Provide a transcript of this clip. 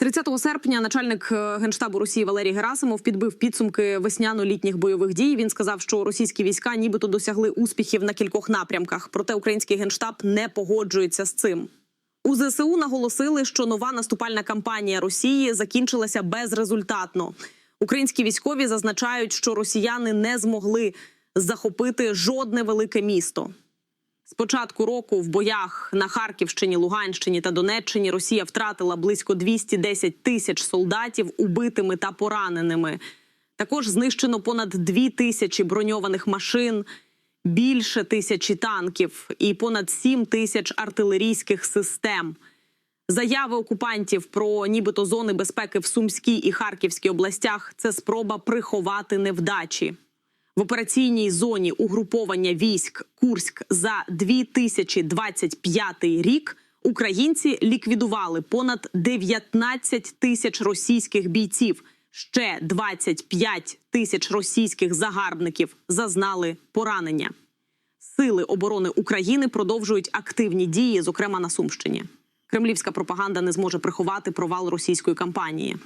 30 серпня начальник е, генштабу Росії Валерій Герасимов підбив підсумки весняно-літніх бойових дій. Він сказав, що російські війська нібито досягли успіхів на кількох напрямках. Проте український генштаб не погоджується з цим. У ЗСУ наголосили, що нова наступальна кампанія Росії закінчилася безрезультатно. Українські військові зазначають, що росіяни не змогли захопити жодне велике місто. З початку року в боях на Харківщині, Луганщині та Донеччині Росія втратила близько 210 тисяч солдатів убитими та пораненими. Також знищено понад 2 тисячі броньованих машин, більше тисячі танків і понад 7 тисяч артилерійських систем. Заяви окупантів про нібито зони безпеки в Сумській і Харківській областях це спроба приховати невдачі. В операційній зоні угруповання військ Курськ за 2025 рік українці ліквідували понад 19 тисяч російських бійців. Ще 25 тисяч російських загарбників зазнали поранення. Сили оборони України продовжують активні дії, зокрема на Сумщині. Кремлівська пропаганда не зможе приховати провал російської кампанії.